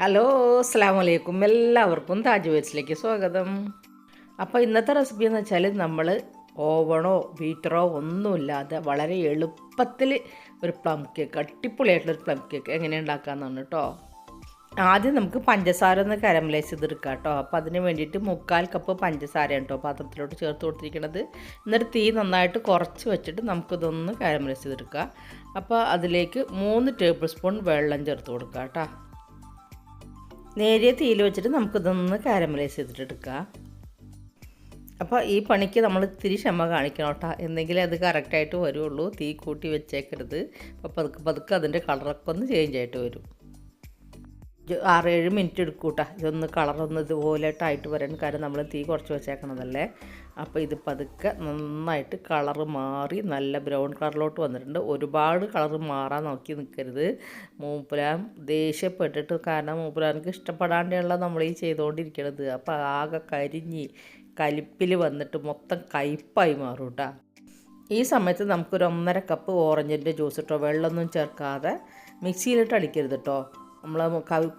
Hello അസ്സാം വലൈക്കും എല്ലാവർക്കും താജ് വേറ്റ്സിലേക്ക് സ്വാഗതം. അപ്പോൾ ഇന്നത്തെ റെസിപ്പി എന്ന് വെച്ചാൽ നമ്മൾ ഓവണോ ബീറ്ററോ ഒന്നുമില്ലാതെ വളരെ എളുപ്പത്തിൽ ഒരു പ്ലം കേക്ക് അടിപൊളിയായിട്ടുള്ളൊരു പ്ലം കേക്ക് എങ്ങനെ ഉണ്ടാക്കാമെന്നാണ് കേട്ടോ. ആദ്യം നമുക്ക് പഞ്ചസാര ഒന്ന് കരമലൈസ് ചെയ്തെടുക്കാം കേട്ടോ. അപ്പോൾ അതിന് വേണ്ടിയിട്ട് മുക്കാൽ കപ്പ് പഞ്ചസാരയാണ് കേട്ടോ പാത്രത്തിലോട്ട് ചേർത്ത് കൊടുത്തിരിക്കുന്നത്. എന്നിട്ട് തീ നന്നായിട്ട് കുറച്ച് വെച്ചിട്ട് നമുക്കിതൊന്ന് കരമലൈസ് ചെയ്തെടുക്കാം. അപ്പോൾ അതിലേക്ക് മൂന്ന് ടേബിൾ സ്പൂൺ വെള്ളം ചേർത്ത് കൊടുക്കാം കേട്ടോ. നേരിയ തീയിൽ വെച്ചിട്ട് നമുക്കിതൊന്ന് കാരമലൈസ് ചെയ്തിട്ട് എടുക്കാം അപ്പോൾ ഈ പണിക്ക് നമ്മൾ ഇത്തിരി ക്ഷമ കാണിക്കണം കേട്ടോ. എന്തെങ്കിലും അത് കറക്റ്റായിട്ട് വരുള്ളൂ. തീ കൂട്ടി വെച്ചേക്കരുത്. അപ്പോൾ പതുക്കെ പതുക്കെ അതിന്റെ കളറൊക്കെ ഒന്ന് ചേഞ്ച് ആയിട്ട് വരും. ആറേഴ് മിനിറ്റ് എടുക്കും കേട്ടോ ഇതൊന്ന് കളറൊന്ന് ടൈറ്റ് വരാൻ കാരണം നമ്മൾ തീ കുറച്ച് വെച്ചേക്കണതല്ലേ? അപ്പോൾ ഇത് പതുക്കെ നന്നായിട്ട് കളറ് മാറി നല്ല ബ്രൗൺ കളറിലോട്ട് വന്നിട്ടുണ്ട്. ഒരുപാട് കളറ് മാറാൻ നോക്കി നിൽക്കരുത് മൂപ്പുരാൻ ദേഷ്യപ്പെട്ടിട്ട് കാരണം മൂപ്പുരാനക്ക് ഇഷ്ടപ്പെടാണ്ടുള്ള നമ്മൾ ഈ ചെയ്തുകൊണ്ടിരിക്കണത് അപ്പോൾ ആകെ കരിഞ്ഞ് കലിപ്പിൽ വന്നിട്ട് മൊത്തം കയ്പായി മാറും കേട്ടോ ഈ സമയത്ത് നമുക്കൊരു ഒന്നര കപ്പ് ഓറഞ്ചിന്റെ ജ്യൂസ് ഇട്ടോ വെള്ളമൊന്നും ചേർക്കാതെ മിക്സിയിലിട്ട് അടിക്കരുത് കേട്ടോ നമ്മൾ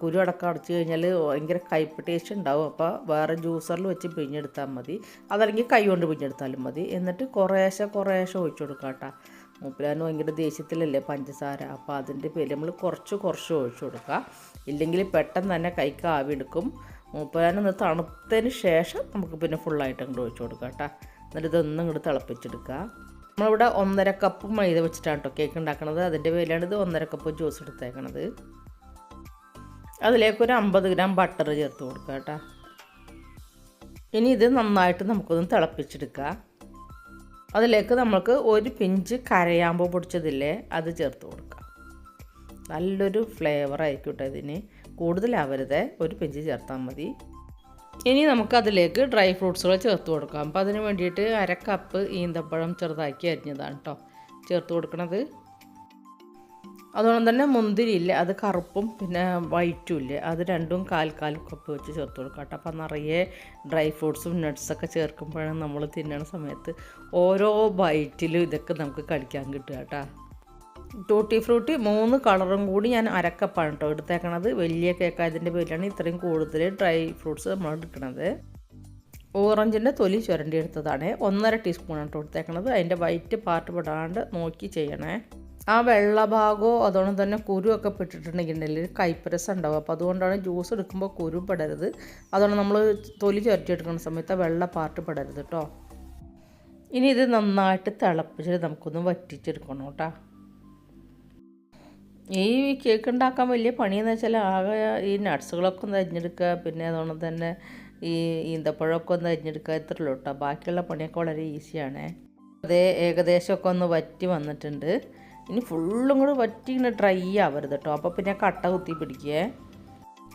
കുരു അടക്കം അടച്ചു കഴിഞ്ഞാൽ ഭയങ്കര കയ്പ് ടേസ്റ്റ് ഉണ്ടാവും. അപ്പോൾ വേറെ ജ്യൂസറിൽ വെച്ച് പിഴിഞ്ഞെടുത്താൽ മതി. അതല്ലെങ്കിൽ കൈ കൊണ്ട് പിഴിഞ്ഞെടുത്താലും മതി. എന്നിട്ട് കുറേശ്ശെ കുറേശ്ശെ ഒഴിച്ചു കൊടുക്കാം കേട്ടോ മൂപ്പിലാന് ഭയങ്കര ദേഷ്യത്തിലല്ലേ പഞ്ചസാര. അപ്പോൾ അതിന്റെ പേര് നമ്മൾ കുറച്ച് കുറച്ച് ഒഴിച്ചു കൊടുക്കുക ഇല്ലെങ്കിൽ പെട്ടെന്ന് തന്നെ കൈക്ക് ആവി എടുക്കും. മൂപ്പലാനൊന്ന് തണുത്തതിന് ശേഷം നമുക്ക് പിന്നെ ഫുള്ളായിട്ട് അങ്ങോട്ട് ഒഴിച്ചു കൊടുക്കാം കേട്ടോ എന്നിട്ട് ഇതൊന്നും ഇങ്ങോട്ട് തിളപ്പിച്ചെടുക്കുക നമ്മളിവിടെ ഒന്നര കപ്പ് മൈദ വെച്ചിട്ടാണ് കേട്ടോ കേക്ക് ഉണ്ടാക്കണത് അതിന്റെ പേരിലാണ് ഇത് ഒന്നര കപ്പ് ജ്യൂസ് എടുത്തേക്കണത്. അതിലേക്ക് ഒരു അമ്പത് ഗ്രാം ബട്ടർ ചേർത്ത് കൊടുക്കുക കേട്ടോ. ഇനി ഇത് നന്നായിട്ട് നമുക്കൊന്ന് തിളപ്പിച്ചെടുക്കുക. അതിലേക്ക് നമുക്ക് ഒരു പിഞ്ച് കരയാമ്പ് പൊടിച്ചതില്ലേ അത് ചേർത്ത് കൊടുക്കുക. നല്ലൊരു ഫ്ലേവർ ആയിരിക്കും കേട്ടോ ഇതിന്. കൂടുതലാവരുത് ഒരു പിഞ്ച് ചേർത്താൽ മതി. ഇനി നമുക്കതിലേക്ക് ഡ്രൈ ഫ്രൂട്ട്സുകൾ ചേർത്ത് കൊടുക്കാം. അപ്പോൾ അതിന് വേണ്ടിയിട്ട് അര കപ്പ് ഈന്തപ്പഴം ചെറുതാക്കി അരിഞ്ഞതാണ് കേട്ടോ. ചേർത്ത് കൊടുക്കണത്. അതുകൊണ്ട് തന്നെ മുന്തിരി ഇല്ല അത് കറുപ്പും പിന്നെ വൈറ്റും ഇല്ല അത് രണ്ടും കാൽ കാൽ കപ്പ് വെച്ച് ചേർത്ത് കൊടുക്കാം കേട്ടോ. അപ്പം നിറയെ ഡ്രൈ ഫ്രൂട്ട്സും നട്ട്സൊക്കെ ചേർക്കുമ്പോഴാണ് നമ്മൾ തിന്നണ സമയത്ത് ഓരോ ബൈറ്റിലും ഇതൊക്കെ നമുക്ക് കഴിക്കാൻ കിട്ടുക കേട്ടോ. ടൂട്ടി ഫ്രൂട്ടി മൂന്ന് കളറും കൂടി ഞാൻ അരക്കപ്പാണ് കേട്ടോ എടുത്തേക്കണത്. വലിയ കേക്കായതിന്റെ പേരിലാണ് ഇത്രയും കൂടുതൽ ഡ്രൈ ഫ്രൂട്ട്സ് നമ്മൾ എടുക്കണത്. ഓറഞ്ചിന്റെ തൊലി ചുരണ്ടി എടുത്തതാണ്. ഒന്നര ടീസ്പൂണാണ് കേട്ടോ എടുത്തേക്കണത്. അതിന്റെ വൈറ്റ് പാർട്ട് പെടാണ്ട് നോക്കി ചെയ്യണേ. ആ വെള്ളഭാഗമോ അതുകൊണ്ട് തന്നെ കുരുവൊക്കെ പെട്ടിട്ടുണ്ടെങ്കിൽ കൈപ്പരസം ഉണ്ടാവും. അപ്പോൾ അതുകൊണ്ടാണ് ജ്യൂസ് എടുക്കുമ്പോൾ കുരു പെടരുത്. അതുകൊണ്ട് നമ്മൾ തൊലി ചുരട്ടിയെടുക്കുന്ന സമയത്ത് വെള്ള പാർട്ട് പെടരുത് കേട്ടോ ഇനി ഇത് നന്നായിട്ട് തിളപ്പിച്ചിട്ട് നമുക്കൊന്ന് വറ്റിച്ചെടുക്കണം കേട്ടോ ഈ കേക്ക് ഉണ്ടാക്കാൻ വലിയ പണിയെന്ന് വെച്ചാൽ ആകെ ഈ നട്ട്സുകളൊക്കെ ഒന്ന് അരിഞ്ഞെടുക്കുക പിന്നെ അതുകൊണ്ട് തന്നെ ഈ ഈന്തപ്പഴമൊക്കെ ഒന്ന് അരിഞ്ഞെടുക്കുക ഇത്രയുള്ളൂ കേട്ടോ ബാക്കിയുള്ള പണിയൊക്കെ വളരെ ഈസിയാണ് അതേ ഏകദേശമൊക്കെ ഒന്ന് വറ്റി വന്നിട്ടുണ്ട്. ഇനി ഫുള്ളും കൂടെ വറ്റി ഇങ്ങനെ ഡ്രൈ ആവരുത് കേട്ടോ അപ്പോൾ പിന്നെ കട്ട കുത്തി പിടിക്കേ.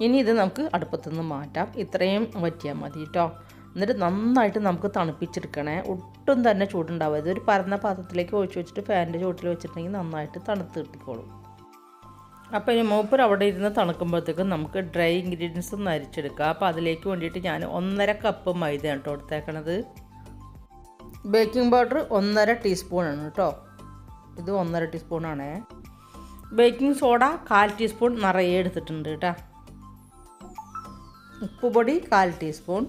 ഇനി ഇത് നമുക്ക് അടുപ്പത്തുനിന്ന് മാറ്റാം. ഇത്രയും വറ്റിയാൽ മതി കേട്ടോ എന്നിട്ട് നന്നായിട്ട് നമുക്ക് തണുപ്പിച്ചെടുക്കണേ. ഒട്ടും തന്നെ ചൂടുണ്ടാവരുത്. ഒരു പരന്ന പാത്രത്തിലേക്ക് ഒഴിച്ച് വെച്ചിട്ട് ഫാനിന്റെ ചുവട്ടിൽ വെച്ചിട്ടുണ്ടെങ്കിൽ നന്നായിട്ട് തണുത്ത് കിട്ടിക്കോളും. അപ്പോൾ ഇനി മൂപ്പർ അവിടെ ഇരുന്ന് തണുക്കുമ്പോഴത്തേക്കും നമുക്ക് ഡ്രൈ ഇൻഗ്രീഡിയൻസ് ഒന്ന് അരിച്ചെടുക്കാം. അപ്പോൾ അതിലേക്ക് വേണ്ടിയിട്ട് ഞാൻ ഒന്നര കപ്പ് മൈദ കേട്ടോ എടുത്തേക്കണത്. ബേക്കിംഗ് പൗഡർ ഒന്നര ടീസ്പൂണാണ് കേട്ടോ ഇത് ഒന്നര ടീസ്പൂണാണേ. ബേക്കിംഗ് സോഡ കാൽ ടീസ്പൂൺ നിറയെ എടുത്തിട്ടുണ്ട് കേട്ടോ. ഉപ്പുപൊടി കാൽ ടീസ്പൂൺ.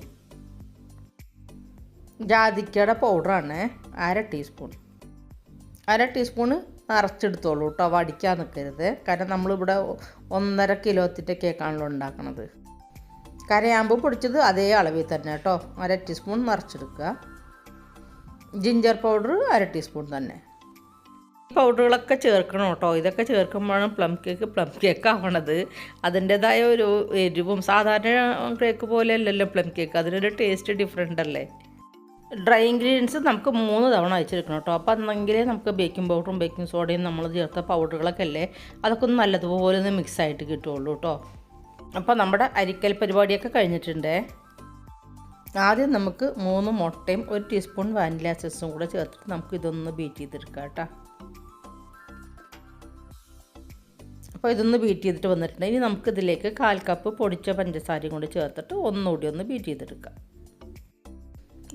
ജാതിക്കയുടെ പൗഡറാണ് അര ടീസ്പൂൺ. അര ടീസ്പൂൺ നിറച്ചെടുത്തോളൂ കേട്ടോ വടിക്കാൻ നിൽക്കരുത്. കാരണം നമ്മളിവിടെ ഒന്നര കിലോത്തിന്റെ കേക്കാണല്ലോ ഉണ്ടാക്കണത്. കരയാമ്പ് പൊടിച്ചത് അതേ അളവിൽ തന്നെ കേട്ടോ അര ടീസ്പൂൺ നിറച്ചെടുക്കുക. ജിഞ്ചർ പൗഡർ അര ടീസ്പൂൺ തന്നെ. പൗഡറുകളൊക്കെ ചേർക്കണം കേട്ടോ. ഇതൊക്കെ ചേർക്കുമ്പോഴാണ് പ്ലം കേക്ക് പ്ലം കേക്ക് ആവണത് അതിന്റെതായ ഒരു എരിവും സാധാരണ കേക്ക് പോലെ അല്ലല്ലോ പ്ലം കേക്ക്. അതിനൊരു ടേസ്റ്റ് ഡിഫറെന്റ് അല്ലേ? ഡ്രൈ ഇൻഗ്രീഡിയൻസ് നമുക്ക് മൂന്ന് തവണ അയച്ചെടുക്കണം കേട്ടോ. അപ്പോൾ അന്നെങ്കിലേ നമുക്ക് ബേക്കിംഗ് പൗഡറും ബേക്കിംഗ് സോഡയും നമ്മൾ ചേർത്ത പൗഡറുകളൊക്കെ അല്ലേ? അതൊക്കെ ഒന്ന് നല്ലതുപോലെ ഒന്ന് മിക്സ് ആയിട്ട് കിട്ടുള്ളൂ കേട്ടോ. അപ്പോൾ നമ്മുടെ അരിക്കൽ പരിപാടിയൊക്കെ കഴിഞ്ഞിട്ടുണ്ട്. ആദ്യം നമുക്ക് മൂന്ന് മുട്ടയും ഒരു ടീസ്പൂൺ വാനില എസൻസും കൂടെ ചേർത്തിട്ട് നമുക്ക് ഇതൊന്ന് ബീറ്റ് ചെയ്തെടുക്കാം കേട്ടോ. അപ്പോൾ ഇതൊന്ന് ബീറ്റ് ചെയ്തിട്ട് വന്നിട്ടുണ്ട്. ഇനി നമുക്കിതിലേക്ക് കാൽ കപ്പ് പൊടിച്ച പഞ്ചസാരയും കൂടി ചേർത്തിട്ട് ഒന്നുകൂടി ഒന്ന് ബീറ്റ് ചെയ്തെടുക്കാം.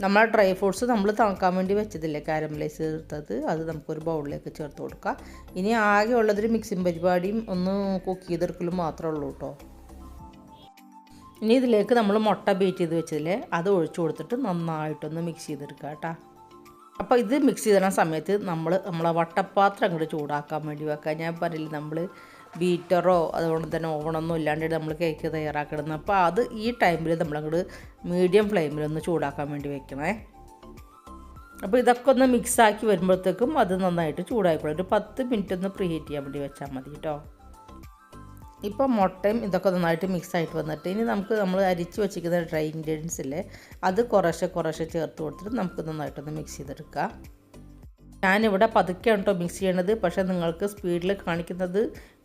നമ്മൾ ഡ്രൈ ഫ്രൂട്ട്സ് നമ്മൾ തണുക്കാൻ വേണ്ടി വെച്ചതില്ലേ? കാരമലൈസ് ചേർത്തത്. അത് നമുക്കൊരു ബൗളിലേക്ക് ചേർത്ത് കൊടുക്കാം. ഇനി ആകെ ഉള്ളതൊരു മിക്സിങ് പരിപാടിയും ഒന്ന് കുക്ക് ചെയ്തെടുക്കലും മാത്രമേ ഉള്ളൂ കേട്ടോ. ഇനി ഇതിലേക്ക് നമ്മൾ മുട്ട ബീറ്റ് ചെയ്ത് വെച്ചതില്ലേ? അത് ഒഴിച്ചു കൊടുത്തിട്ട് നന്നായിട്ടൊന്ന് മിക്സ് ചെയ്തെടുക്കുക കേട്ടോ. അപ്പോൾ ഇത് മിക്സ് ചെയ്തിടുന്ന സമയത്ത് നമ്മൾ നമ്മളെ വട്ടപ്പാത്രം അങ്ങോട്ട് ചൂടാക്കാൻ വേണ്ടി വെക്കുക. ഞാൻ പറയില്ല നമ്മൾ ബീറ്ററോ അതുകൊണ്ട് തന്നെ ഓവണൊന്നും ഇല്ലാണ്ട് നമ്മൾ കേക്ക് തയ്യാറാക്കിടുന്നത് അപ്പോൾ അത് ഈ ടൈമിൽ നമ്മളങ്ങോട്ട് മീഡിയം ഫ്ലെയിമിലൊന്ന് ചൂടാക്കാൻ വേണ്ടി വെക്കണേ. അപ്പോൾ ഇതൊക്കെ ഒന്ന് മിക്സാക്കി വരുമ്പോഴത്തേക്കും അത് നന്നായിട്ട് ചൂടായിക്കോളും. ഒരു പത്ത് മിനിറ്റ് ഒന്ന് പ്രീഹീറ്റ് ചെയ്യാൻ വേണ്ടി വെച്ചാൽ മതി കേട്ടോ ഇപ്പോൾ മുട്ടയും ഇതൊക്കെ നന്നായിട്ട് മിക്സ് ആയിട്ട് വന്നിട്ട് ഇനി നമുക്ക് നമ്മൾ അരിച്ച് വെച്ചിരിക്കുന്ന ഡ്രൈ ഇൻഗ്രീഡിയൻസ് ഇല്ലേ അത് കുറേശ്ശെ കുറേശ്ശെ ചേർത്ത് കൊടുത്തിട്ട് നമുക്ക് നന്നായിട്ടൊന്ന് മിക്സ് ചെയ്തെടുക്കാം. ഞാനിവിടെ പതുക്കെയാണ് കേട്ടോ മിക്സ് ചെയ്യണത്. പക്ഷേ നിങ്ങൾക്ക് സ്പീഡിൽ കാണിക്കുന്നത്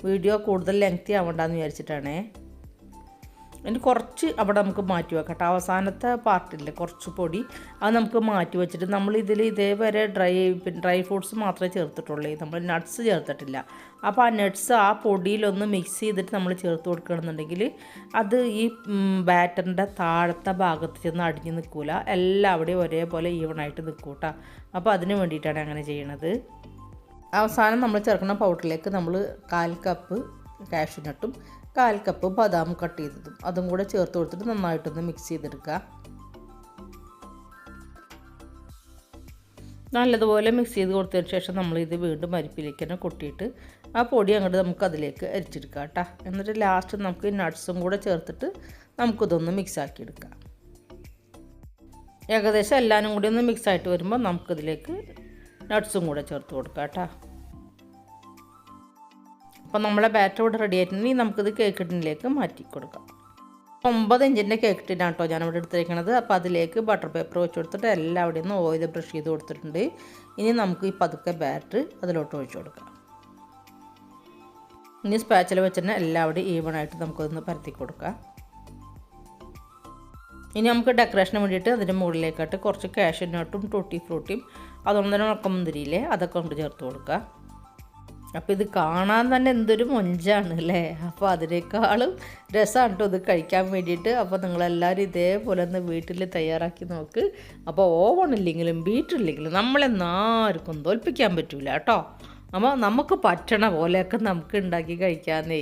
വീഡിയോ കൂടുതൽ ലെങ്തി ആവണ്ടെന്ന് വിചാരിച്ചിട്ടാണേ. ഇനി കുറച്ച് അവിടെ നമുക്ക് മാറ്റി വെക്കാം കേട്ടോ അവസാനത്തെ പാർട്ടില്ലേ കുറച്ച് പൊടി. അത് നമുക്ക് മാറ്റി വെച്ചിട്ട് നമ്മൾ ഇതിൽ ഇതേവരെ ഡ്രൈ ഡ്രൈ ഫ്രൂട്ട്സ് മാത്രമേ ചേർത്തിട്ടുള്ളൂ. നമ്മൾ നട്ട്സ് ചേർത്തിട്ടില്ല. അപ്പോൾ ആ നട്ട്സ് ആ പൊടിയിലൊന്ന് മിക്സ് ചെയ്തിട്ട് നമ്മൾ ചേർത്ത് കൊടുക്കണമെന്നുണ്ടെങ്കിൽ അത് ഈ ബാറ്ററിന്റെ താഴത്തെ ഭാഗത്ത് ചെന്ന് അടിഞ്ഞ് നിൽക്കില്ല എല്ലാവിടെയും ഒരേപോലെ ഈവണായിട്ട് നിൽക്കും കേട്ടോ അപ്പോൾ അതിന് വേണ്ടിയിട്ടാണ് അങ്ങനെ ചെയ്യണത്. അവസാനം നമ്മൾ ചേർക്കുന്ന പൗഡറിലേക്ക് നമ്മൾ കാൽ കപ്പ് കാഷ്യൂനട്ടും കാൽ കപ്പ് ബദാം കട്ട് ചെയ്തതും അതും കൂടെ ചേർത്ത് കൊടുത്തിട്ട് നന്നായിട്ടൊന്ന് മിക്സ് ചെയ്തെടുക്കുക. നല്ലതുപോലെ മിക്സ് ചെയ്ത് കൊടുത്തതിന് ശേഷം നമ്മൾ ഇത് വീണ്ടും അരിപ്പിലേക്ക് തന്നെ കൊട്ടിയിട്ട് ആ പൊടി അങ്ങോട്ട് നമുക്ക് അതിലേക്ക് അരിച്ചെടുക്കാം കേട്ടോ. എന്നിട്ട് ലാസ്റ്റ് നമുക്ക് നട്ട്സും കൂടെ ചേർത്തിട്ട് നമുക്കിതൊന്ന് മിക്സ് ആക്കി എടുക്കാം ഏകദേശം എല്ലാവരും കൂടി ഒന്ന് മിക്സ് ആയിട്ട് വരുമ്പോൾ നമുക്കിതിലേക്ക് നട്ട്സും കൂടെ ചേർത്ത് കൊടുക്കാം കേട്ടോ. അപ്പോൾ നമ്മളെ ബാറ്റർ ഇവിടെ റെഡി ആയിട്ടുണ്ടെങ്കിൽ നമുക്കിത് കേക്ക് ടിന്നിലേക്ക് മാറ്റി കൊടുക്കാം. ഒമ്പത് ഇഞ്ചിന്റെ കേക്ക് ടിന്നാണ് കേട്ടോ ഞാനിവിടെ എടുത്തിരിക്കുന്നത് അപ്പോൾ അതിലേക്ക് ബട്ടർ പേപ്പർ വെച്ച് കൊടുത്തിട്ട് എല്ലാം അവിടെ നിന്ന് ഓയിൽ ബ്രഷ് ചെയ്ത് കൊടുത്തിട്ടുണ്ട്. ഇനി നമുക്ക് ഈ പതുക്കെ ബാറ്റർ അതിലോട്ട് ഒഴിച്ചു കൊടുക്കാം. ഇനി സ്പാച്ചിൽ വെച്ചിട്ട് എല്ലാവരും ഈവൺ ഈവണായിട്ട് നമുക്കതൊന്ന് പരത്തി കൊടുക്കാം. ഇനി നമുക്ക് ഡെക്കറേഷന് വേണ്ടിയിട്ട് അതിന്റെ മുകളിലേക്കായിട്ട് കുറച്ച് കാഷ്യനട്ടും ടൂട്ടി ഫ്രൂട്ടിയും അതുകൊണ്ട് തന്നെ ഉണക്കമുന്തിരിയില്ലേ അതൊക്കെ കൊണ്ട് ചേർത്ത് കൊടുക്കുക അപ്പോൾ ഇത് കാണാൻ തന്നെ എന്തൊരു മൊഞ്ചാണ് അല്ലേ? അപ്പോൾ അതിനേക്കാളും രസമാണ് കേട്ടോ ഇത് കഴിക്കാൻ വേണ്ടിയിട്ട്. അപ്പോൾ നിങ്ങളെല്ലാവരും ഇതേപോലെ ഒന്ന് വീട്ടിൽ തയ്യാറാക്കി നോക്ക്. അപ്പോൾ ഓവൺ ഇല്ലെങ്കിലും ബീറ്റില്ലെങ്കിലും നമ്മളെന്നാർക്കും തോൽപ്പിക്കാൻ പറ്റില്ല കേട്ടോ അപ്പോൾ നമുക്ക് പറ്റണ പോലെയൊക്കെ നമുക്ക് ഉണ്ടാക്കി കഴിക്കാന്നേ.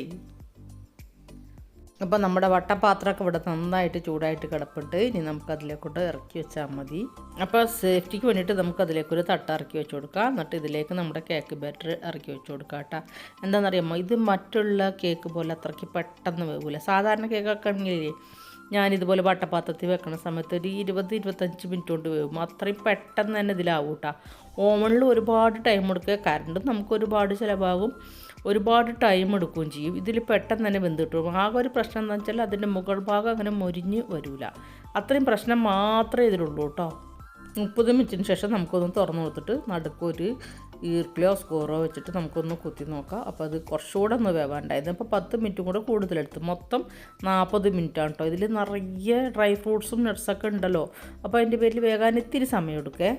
അപ്പോൾ നമ്മുടെ വട്ടപാത്രമൊക്കെ ഇവിടെ നന്നായിട്ട് ചൂടായിട്ട് കിടപ്പുണ്ട്. ഇനി നമുക്ക് അതിലേക്കൊണ്ട് ഇറക്കി വെച്ചാൽ മതി. അപ്പോൾ സേഫ്റ്റിക്ക് വേണ്ടിയിട്ട് നമുക്ക് അതിലേക്കൊരു തട്ട ഇറക്കി വെച്ച് കൊടുക്കാം. എന്നിട്ട് ഇതിലേക്ക് നമ്മുടെ കേക്ക് ബാറ്റർ ഇറക്കി വെച്ച് കൊടുക്കാം കേട്ടോ. എന്താണെന്നറിയാമോ? ഇത് മറ്റുള്ള കേക്ക് പോലെ അത്രയ്ക്ക് പെട്ടെന്ന് വേവില്ല സാധാരണ കേക്കൊക്കെ ആണെങ്കിലേ ഞാനിതുപോലെ വട്ടപാത്രത്തിൽ വെക്കുന്ന സമയത്ത് ഒരു ഇരുപത് ഇരുപത്തഞ്ച് മിനിറ്റ് കൊണ്ട് വേവും. അത്രയും പെട്ടെന്ന് തന്നെ ഇതിലാവും കേട്ടോ. ഓവണിൽ ഒരുപാട് ടൈം എടുക്കുക. കറണ്ടും നമുക്ക് ഒരുപാട് ചിലവാകും. ഒരുപാട് ടൈം എടുക്കുകയും ചെയ്യും. ഇതിൽ പെട്ടെന്ന് തന്നെ വെന്ത് ആകെ ഒരു പ്രശ്നം എന്ന് വെച്ചാൽ അതിന്റെ മുകൾ ഭാഗം അങ്ങനെ മൊരിഞ്ഞ് വരില്ല അത്രയും പ്രശ്നം മാത്രമേ ഇതിലുള്ളൂ കേട്ടോ. മുപ്പത് മിനിറ്റിന് ശേഷം നമുക്കൊന്ന് തുറന്നു കൊടുത്തിട്ട് നടുക്കൊരു ഈർക്കിലോ സ്കോറോ വെച്ചിട്ട് നമുക്കൊന്ന് കുത്തി നോക്കാം. അപ്പോൾ അത് കുറച്ചുകൂടെ ഒന്ന് വേവാണ്ടായിരുന്നു. അപ്പോൾ പത്ത് മിനിറ്റും കൂടെ കൂടുതലെടുത്ത്. മൊത്തം നാൽപ്പത് മിനിറ്റാണ് കേട്ടോ. ഇതിൽ നിറയെ ഡ്രൈ ഫ്രൂട്ട്സും നട്ട്സൊക്കെ ഉണ്ടല്ലോ. അപ്പോൾ അതിന്റെ പേരിൽ വേകാൻ ഇത്തിരി സമയം എടുക്കേ.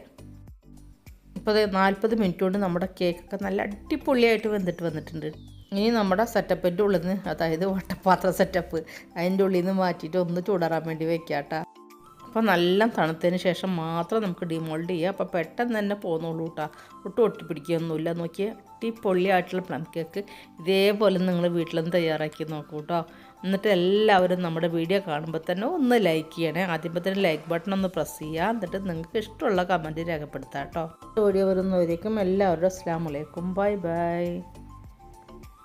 ഇപ്പോൾ നാൽപ്പത് മിനിറ്റ് കൊണ്ട് നമ്മുടെ കേക്കൊക്കെ നല്ല അടിപൊളിയായിട്ട് വെന്തിട്ട് വന്നിട്ടുണ്ട്. ഇനി നമ്മുടെ സെറ്റപ്പിന്റെ ഉള്ളിൽ നിന്ന് അതായത് വട്ടപ്പാത്ര സെറ്റപ്പ് അതിന്റെ ഉള്ളിൽ നിന്ന് മാറ്റിയിട്ട് ഒന്ന് ചൂടാറാൻ വേണ്ടി വെക്കാട്ടോ. അപ്പോൾ നല്ല തണുത്തതിന് ശേഷം മാത്രം നമുക്ക് ഡിമോൾഡ് ചെയ്യുക അപ്പോൾ പെട്ടെന്ന് തന്നെ പോന്നോളൂ കേട്ടോ ഒട്ടും ഒട്ടിപ്പിടിക്കുകയൊന്നുമില്ല നോക്കിയാൽ അടിപൊളിയായിട്ടുള്ള പ്ലം കേക്ക് ഇതേപോലെ നിങ്ങൾ വീട്ടിലും തയ്യാറാക്കി നോക്കൂ കേട്ടോ എന്നിട്ട് എല്ലാവരും നമ്മുടെ വീഡിയോ കാണുമ്പോൾ തന്നെ ഒന്ന് ലൈക്ക് ചെയ്യണേ. ആദ്യമേ തന്നെ ലൈക്ക് ബട്ടൺ ഒന്ന് പ്രസ് ചെയ്യുക എന്നിട്ട് നിങ്ങൾക്ക് ഇഷ്ടമുള്ള കമന്റ് രേഖപ്പെടുത്താം കേട്ടോ വീഡിയോ വരുന്നവരേക്കും എല്ലാവരും അസ്സാം വലൈക്കും ബൈ ബൈ